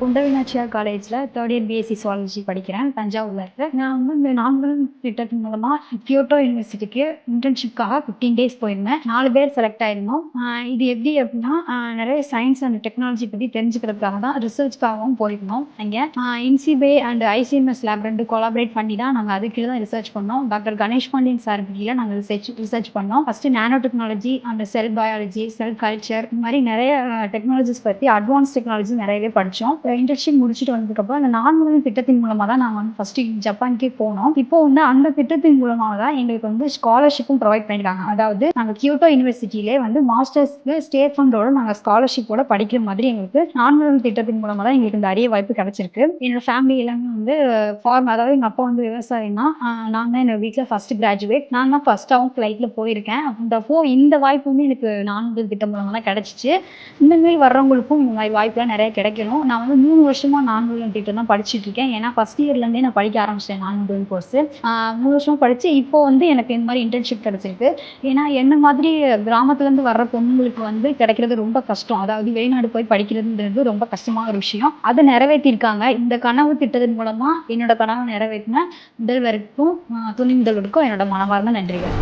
குண்டவிநாச்சியார் காலேஜில் third year BSc zoology படிக்கிறேன் தஞ்சாவூரில் இருக்கு. நான் வந்து இந்த நான்கு திட்டத்தின் மூலமாக கியோட்டோ யூனிவர்சிட்டிக்கு இன்டர்ன்ஷிப்காக ஃபிஃப்டீன் டேஸ் போயிருந்தேன். நாலு பேர் செலக்ட் ஆயிருந்தோம். இது எப்படி அப்படின்னா நிறைய சயின்ஸ் அண்ட் டெக்னாலஜி பற்றி தெரிஞ்சுக்கிறதுக்காக தான் ரிசர்ச்காகவும் போயிருந்தோம் அங்கே. இன்சிபே அண்ட் ஐசிஎம்எஸ் லேப் ரெண்டு கொலாபரேட் பண்ணி தான் நாங்கள் அது தான் ரிசர்ச் பண்ணோம். டாக்டர் கணேஷ் பாண்டியன் சார் கீழே நாங்கள் ரிசர்ச் ரிசர்ச் பண்ணோம். First nanotechnology and cell biology cell culture இந்த மாதிரி நிறைய டெக்னாலஜிஸ் பற்றி அட்வான்ஸ் டெக்னாலஜி நிறையவே படித்தோம் இன்டர்ன்ஷிப் முடிச்சுட்டு வந்ததுக்கப்புறம் அந்த நான்கு திட்டத்தின் மூலமாக தான் நாங்கள் வந்து ஃபஸ்ட்டு ஜப்பானுக்கே போனோம். இப்போ வந்து அந்த திட்டத்தின் மூலமாக தான் எங்களுக்கு வந்து ஸ்காலர்ஷிப்பும் ப்ரொவைட் பண்ணியிருக்காங்க அதாவது நாங்கள் கியூட்டோ யூனிவர்சிட்டியிலே வந்து மாஸ்டர்ஸ்க்கு ஸ்டேட் ஃபண்டோட நாங்கள் ஸ்காலர்ஷிப்போட படிக்கிற மாதிரி எங்களுக்கு நான்கு திட்டத்தின் மூலமாக தான் எங்களுக்கு இந்த அரிய வாய்ப்பு கிடைச்சிருக்கு. என்னோட ஃபேமிலி எல்லாமே வந்து ஃபார்ம் அதாவது எங்கள் அப்பா வந்து விவசாயம் தான் நான் தான் என்னோட வீட்டில் ஃபஸ்ட்டு கிராஜுவேட் நான் தான் ஃபஸ்ட்டாகவும் ஃப்ளைட்டில் போயிருக்கேன். அப்போ இந்த வாய்ப்புமே எனக்கு நான்கு திட்டம் மூலமாக தான் கிடச்சிச்சு. இந்தமாரி வர்றவங்களுக்கும் இந்த மாதிரி வாய்ப்புலாம் நிறைய கிடைக்கணும். நான் வந்து மூணு வருஷமாக நான்கு திட்டம் தான் படிச்சுட்டு இருக்கேன். ஏன்னா ஃபஸ்ட் இயர்லேருந்தே நான் படிக்க ஆரம்பிச்சிட்டேன் நான்கு கோர்ஸ் மூணு வருஷமாக படித்து இப்போ வந்து எனக்கு இந்த மாதிரி இன்டர்ன்ஷிப் கிடச்சிருக்கு. ஏன்னா என்ன மாதிரி கிராமத்துலேருந்து வர்ற பொண்ணுங்களுக்கு வந்து கிடைக்கிறது ரொம்ப கஷ்டம். அதாவது வெளிநாடு போய் படிக்கிறதுன்றது ரொம்ப கஷ்டமான ஒரு விஷயம். அதை நிறைவேற்றிருக்காங்க. இந்த கனவு திட்டத்தின் மூலமாக என்னோட கனவை நிறைவேற்றின முதல்வருக்கும் துணை முதல்வருக்கும் என்னோட மனமார்ந்த நன்றிகள்.